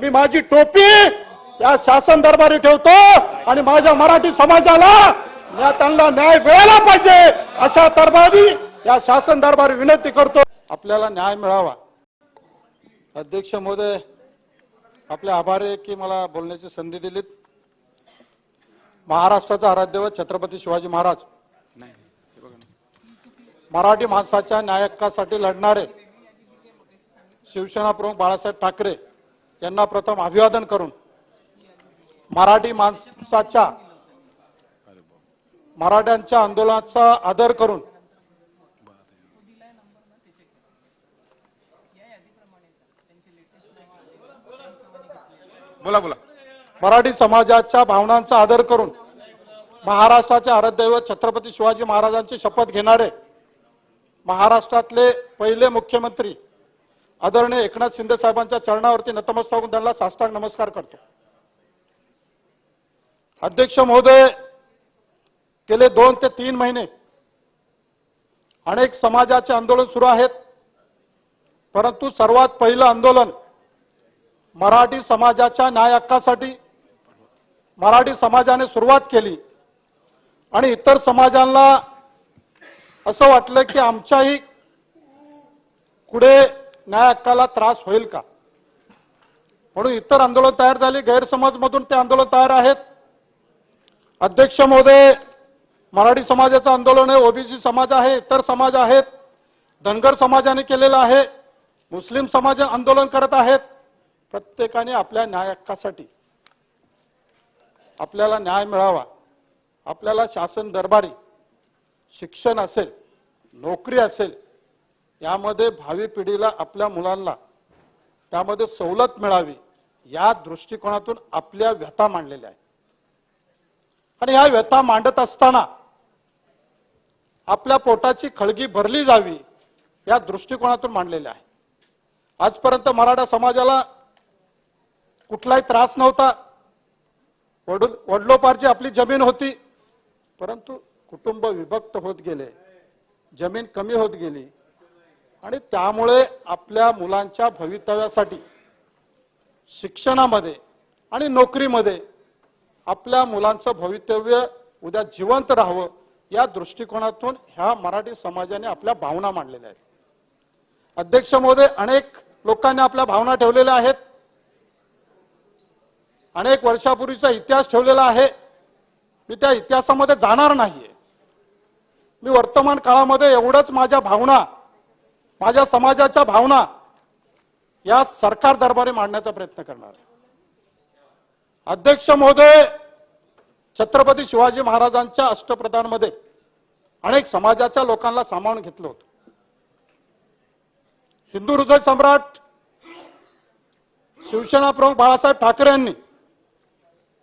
मी माझी टोपी या शासन दरबारी ठेवतो आणि माझ्या मराठी समाजाला या त्यांना न्याय मिळाला पाहिजे अशा दरबारी या शासन दरबारी विनंती करतो. आपल्याला न्याय मिळावा. अध्यक्ष महोदय आपले आभार आहे की मला बोलण्याची संधी दिलीत. महाराष्ट्राचा आराध्य छत्रपती शिवाजी महाराज. मराठी माणसाच्या न्यायकासाठी लढणारे शिवसेना प्रमुख बाळासाहेब ठाकरे यांना प्रथम अभिवादन करून मराठी माणसाच्या मराठ्यांच्या आंदोलनाचा आदर करून बोला बोला. मराठी समाजाच्या भावनांचा आदर करून महाराष्ट्राचे आराध्यदैवत छत्रपती शिवाजी महाराजांची शपथ घेणारे महाराष्ट्रातले पहिले मुख्यमंत्री आदरणीय एकनाथ शिंदे साहेबांच्या चरणावरती नतमस्त होऊन त्यांना साष्टांग नमस्कार करतो. अध्यक्ष महोदय गेले दोन ते तीन महिने अनेक समाजाचे आंदोलन सुरू आहेत. परंतु सर्वात पहिलं आंदोलन मराठी समाजाच्या न्याय हक्कासाठी मराठी समाजाने सुरुवात केली. आणि इतर समाजांना असं वाटलं की आमच्याही पुढे न्याय हक्काला त्रास होईल का? म्हणून इतर आंदोलन तयार झाली. गैरसमज मधून ते आंदोलन तयार आहेत. अध्यक्ष महोदय मराठी समाजाचं आंदोलन आहे ओबीसी समाज आहे इतर समाज आहेत. धनगर समाजाने केलेलं आहे. मुस्लिम समाज आंदोलन करत आहेत. प्रत्येकाने आपल्या न्याय हक्कासाठी आपल्याला न्याय मिळावा. आपल्याला शासन दरबारी शिक्षण असेल नोकरी असेल यामध्ये भावी पिढीला आपल्या मुलांना त्यामध्ये सवलत मिळावी या दृष्टिकोनातून आपल्या व्यथा मांडलेल्या आहेत. आणि ह्या व्यथा मांडत असताना आपल्या पोटाची खळगी भरली जावी या दृष्टिकोनातून मांडलेल्या आहे आजपर्यंत मराठा समाजाला कुठलाही त्रास नव्हता. वडील वडलोपारची आपली जमीन होती परंतु कुटुंब विभक्त होत गेले जमीन कमी होत गेली आणि त्यामुळे आपल्या मुलांच्या भवितव्यासाठी शिक्षणामध्ये आणि नोकरीमध्ये आपल्या मुलांचं भवितव्य उद्या जिवंत राहावं या दृष्टिकोनातून ह्या मराठी समाजाने आपल्या भावना मांडलेल्या आहेत. अध्यक्ष महोदय अनेक लोकांनी आपल्या भावना ठेवलेल्या आहेत. अनेक वर्षापूर्वीचा इतिहास ठेवलेला आहे. मी त्या इतिहासामध्ये जाणार नाहीये. मी वर्तमान काळामध्ये एवढंच माझ्या भावना माझ्या समाजाच्या भावना या सरकार दरबारी मांडण्याचा प्रयत्न करणार आहे. अध्यक्ष महोदय छत्रपती शिवाजी महाराजांच्या अष्टप्रधानमध्ये अनेक समाजाच्या लोकांना सामावून घेतलं होतं. हिंदू हृदय सम्राट शिवसेना प्रमुख बाळासाहेब ठाकरे यांनी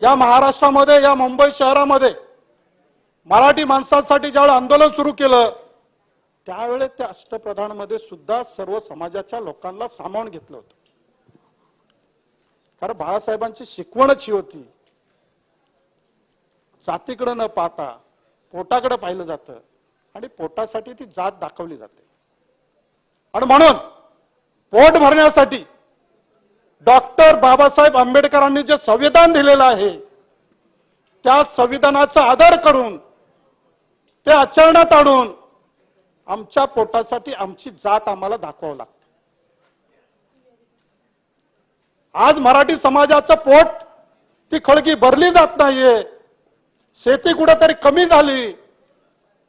या महाराष्ट्रामध्ये या मुंबई शहरामध्ये मराठी माणसांसाठी ज्यावेळेस आंदोलन सुरू केलं त्यावेळेस त्या अष्टप्रधानमध्ये सुद्धा सर्व समाजाच्या लोकांना सामावून घेतलं होतं. कारण बाळासाहेबांची शिकवणच ही होती. जातीकडे न पाहता पोटाकडे पाहिलं जातं आणि पोटासाठी ती जात दाखवली जाते. आणि म्हणून पोट भरण्यासाठी डॉक्टर बाबासाहेब आंबेडकरांनी जे संविधान दिलेलं आहे त्या संविधानाचा आदर करून ते आचरणात आणून आमच्या पोटासाठी आमची जात आम्हाला दाखवावं लागते. आज मराठी समाजाचं पोट ती खळगी भरली जात नाहीये. शेती कुठेतरी कमी झाली.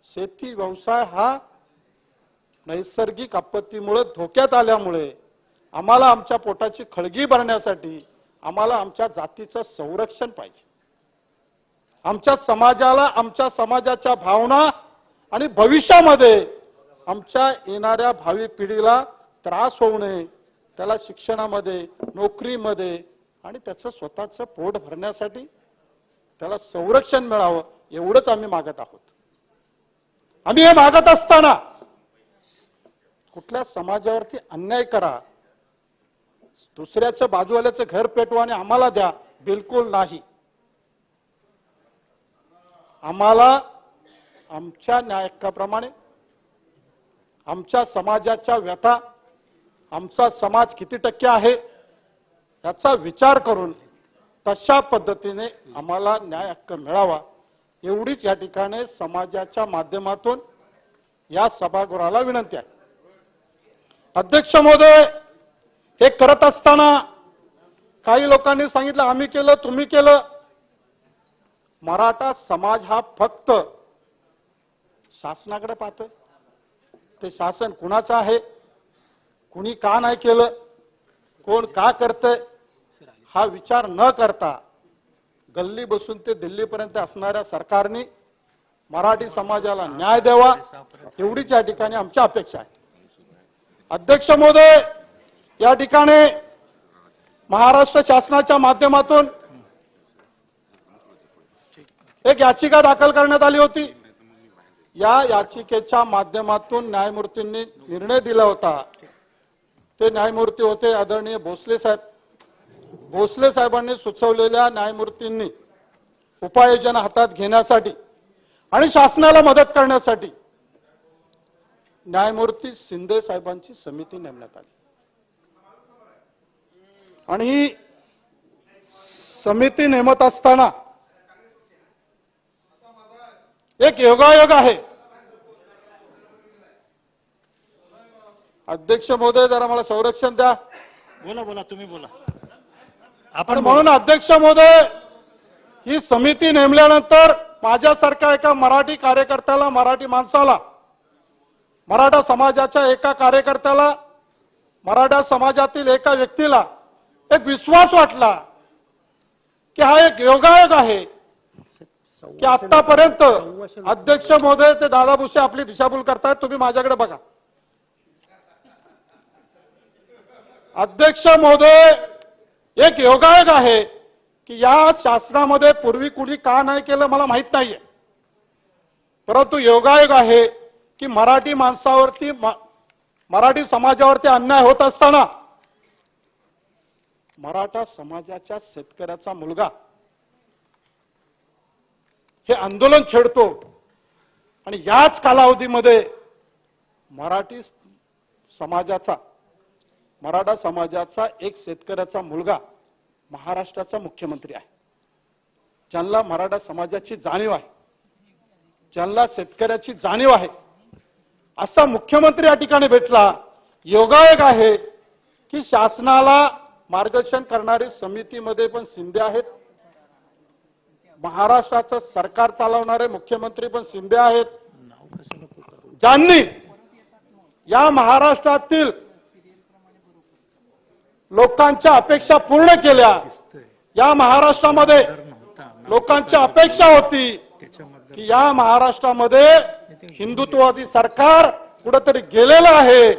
शेती व्यवसाय हा नैसर्गिक आपत्तीमुळे धोक्यात आल्यामुळे आम्हाला आमच्या पोटाची खळगी भरण्यासाठी आम्हाला आमच्या जातीचं संरक्षण पाहिजे. आमच्या समाजाला आमच्या समाजाच्या भावना आणि भविष्यामध्ये आमच्या येणाऱ्या भावी पिढीला त्रास होऊ नये त्याला शिक्षणामध्ये नोकरीमध्ये आणि त्याचं स्वतःचं पोट भरण्यासाठी त्याला संरक्षण मिळावं एवढंच आम्ही मागत आहोत. आम्ही हे मागत असताना कुठल्या समाजावरती अन्याय करा दुसऱ्याच्या बाजूवाल्याचं घर पेटवा आणि आम्हाला द्या बिलकुल नाही. आम्हाला आमच्या न्यायकाप्रमाणे आमच्या समाजाच्या व्यथा आमचा समाज किती टक्के आहे याचा विचार करून तशा पद्धतीने आम्हाला न्याय हक्क मिळावा एवढीच या ठिकाणी समाजाच्या माध्यमातून या सभागृहाला विनंती आहे. अध्यक्ष महोदय हे करत असताना काही लोकांनी सांगितलं आम्ही केलं तुम्ही केलं. मराठा समाज हा फक्त शासनाकडे पाहतोय. ते शासन कुणाचं आहे? कुणी का नाही केलं? कोण का करतंय? हा विचार न करता गल्ली बसून ते दिल्लीपर्यंत असणाऱ्या सरकारने मराठी समाजाला न्याय द्यावा एवढीच या ठिकाणी आमची अपेक्षा आहे. अध्यक्ष महोदय या ठिकाणी महाराष्ट्र शासनाच्या माध्यमातून एक याचिका दाखल करण्यात आली होती. या याचिकेच्या माध्यमातून न्यायमूर्तींनी निर्णय दिला होता. ते न्यायमूर्ती होते आदरणीय भोसले साहेब. भोसले साहेबांनी सुचवलेल्या न्यायमूर्तींनी उपाययोजना हातात घेण्यासाठी आणि शासनाला मदत करण्यासाठी न्यायमूर्ती शिंदे साहेबांची समिती नेमण्यात आली. आणि समिती नेमत असताना एक योगायोग आहे. अध्यक्ष महोदय जरा मला संरक्षण द्या. बोला बोला तुम्ही बोला. आपण म्हणून अध्यक्ष महोदय ही समिती नेमल्यानंतर माझ्यासारख्या एका मराठी कार्यकर्त्याला मराठी माणसाला मराठा समाजाच्या एका कार्यकर्त्याला मराठा समाजातील एका व्यक्तीला एक विश्वास वाटला की हा एक योगायोग आहे. की आतापर्यंत अध्यक्ष महोदय ते दादा भुसे आपली दिशाभूल करतायत तुम्ही माझ्याकडे बघा. अध्यक्ष महोदय एक योगायोग आहे की या शासनामध्ये पूर्वी कुणी का नाही केलं मला माहीत नाहीये. परंतु योगायोग आहे की मराठी माणसावरती मराठी समाजावरती अन्याय होत असताना मराठा समाजाच्या शेतकऱ्याचा मुलगा हे आंदोलन छेडतो. आणि याच कालावधीमध्ये मराठी समाजाचा मराठा समाजाचा एक शेतकऱ्याचा मुलगा महाराष्ट्राचा मुख्यमंत्री आहे. ज्यांना मराठा समाजाची जाणीव आहे ज्यांना शेतकऱ्याची जाणीव आहे असा मुख्यमंत्री या ठिकाणी भेटला. योगायोग आहे की शासनाला मार्गदर्शन करणारी समितीमध्ये पण शिंदे आहेत महाराष्ट्राचं सरकार चालवणारे मुख्यमंत्री पण शिंदे आहेत. ज्यांनी या महाराष्ट्रातील लोकांच्या अपेक्षा पूर्ण केल्या. या महाराष्ट्रामध्ये लोकांची अपेक्षा होती की या महाराष्ट्रामध्ये हिंदुत्ववादी सरकार कुठंतरी गेलेलं आहे.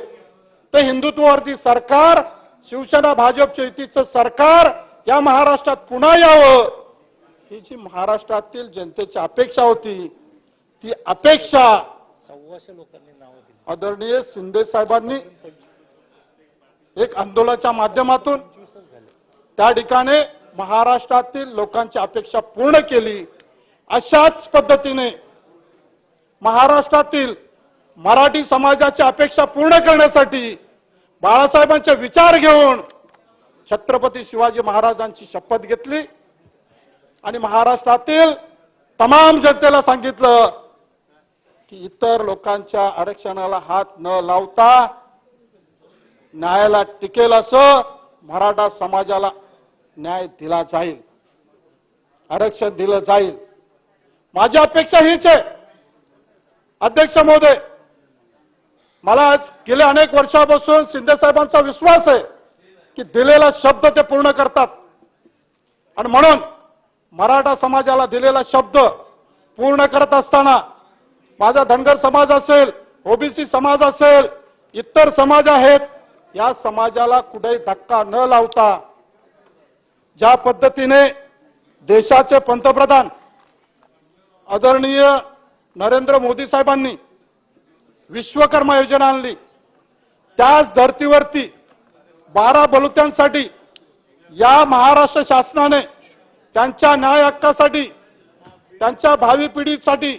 ते हिंदुत्ववादी सरकार शिवसेना भाजप युतीचं सरकार या महाराष्ट्रात पुन्हा यावं. ही जी महाराष्ट्रातील जनतेची अपेक्षा होती ती अपेक्षा सव्वाशे लोकांनी नाव दिली. आदरणीय शिंदे साहेबांनी एक आंदोलनाच्या माध्यमातून त्या ठिकाणी महाराष्ट्रातील लोकांची अपेक्षा पूर्ण केली. अशाच पद्धतीने महाराष्ट्रातील मराठी समाजाची अपेक्षा पूर्ण करण्यासाठी बाळासाहेबांचे विचार घेऊन छत्रपती शिवाजी महाराजांची शपथ घेतली. आणि महाराष्ट्रातील तमाम जनतेला सांगितलं की इतर लोकांच्या आरक्षणाला हात न लावता न्यायाला टिकेल असं मराठा समाजाला न्याय दिला जाईल आरक्षण दिलं जाईल. माझी अपेक्षा हीच आहे. अध्यक्ष महोदय मला आज गेल्या अनेक वर्षापासून शिंदे साहेबांचा विश्वास आहे की दिलेला शब्द ते पूर्ण करतात. आणि म्हणून मराठा समाजाला दिलेला शब्द पूर्ण करत असताना माझा धनगर समाज असेल ओबीसी समाज असेल इतर समाज आहेत या समाजाला कुठेही धक्का न लावता ज्या पद्धतीने देशाचे पंतप्रधान आदरणीय नरेंद्र मोदी साहेबांनी विश्वकर्मा योजना आणली त्याच धर्तीवरती बारा बलुत्यांसाठी या महाराष्ट्र शासनाने त्यांच्या न्याय हक्कासाठी त्यांच्या भावी पिढीसाठी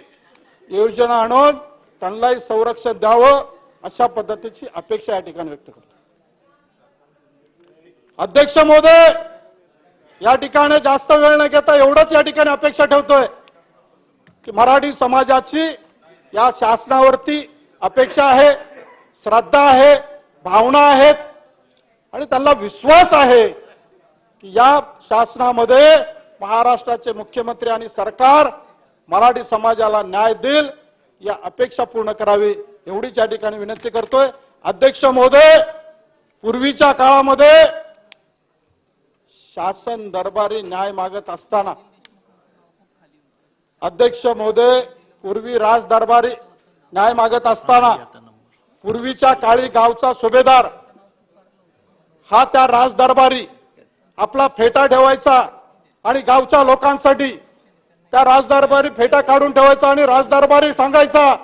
योजना आणून त्यांनाही संरक्षण द्यावं अशा पद्धतीची अपेक्षा या ठिकाणी व्यक्त करतो. अध्यक्ष महोदय या ठिकाणी जास्त वेळ न घेता एवढंच या ठिकाणी अपेक्षा ठेवतोय की मराठी समाजाची या शासनावरती अपेक्षा आहे श्रद्धा आहे भावना आहेत आणि त्यांना विश्वास आहे की या शासनामध्ये महाराष्ट्राचे मुख्यमंत्री आणि सरकार मराठी समाजाला न्याय देईल या अपेक्षा पूर्ण करावी एवढीच या ठिकाणी विनंती करतोय. अध्यक्ष महोदय पूर्वीच्या काळामध्ये शासन दरबारी न्याय मागत असताना अध्यक्ष महोदय पूर्वी राज दरबारी न्याय मागत असताना पूर्वीच्या काळी गावचा सुभेदार हा त्या राज दरबारी आपला फेटा ठेवायचा आणि गावच्या लोकांसाठी त्या राजदरबारी फेटा काढून ठेवायचा आणि राजदरबारी सांगायचा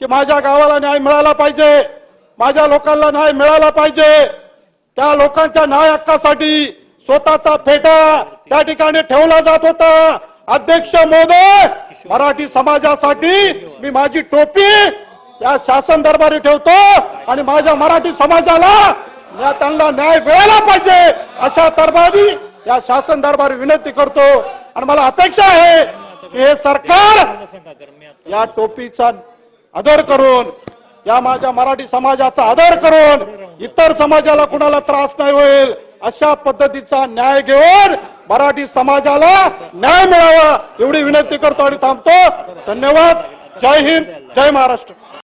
की माझ्या गावाला न्याय मिळाला पाहिजे माझ्या लोकांना न्याय मिळाला पाहिजे. त्या लोकांच्या न्याय हक्कासाठी स्वतःचा फेटा त्या ठिकाणी ठेवला जात होता. अध्यक्ष मोदक मराठी समाजासाठी मी माझी टोपी या शासन दरबारी ठेवतो आणि माझ्या मराठी समाजाला या त्यांना न्याय मिळाला पाहिजे अशा दरबारी या शासन दरबारी विनंती करतो. आणि मला अपेक्षा आहे की हे सरकार या टोपीचा आदर करून या माझ्या मराठी समाजाचा आदर करून इतर समाजाला कुणाला त्रास नाही होईल अशा पद्धतीचा न्याय घेऊन मराठी समाजाला न्याय मिळावा एवढी विनंती करतो आणि थांबतो. धन्यवाद. जय हिंद. जय महाराष्ट्र.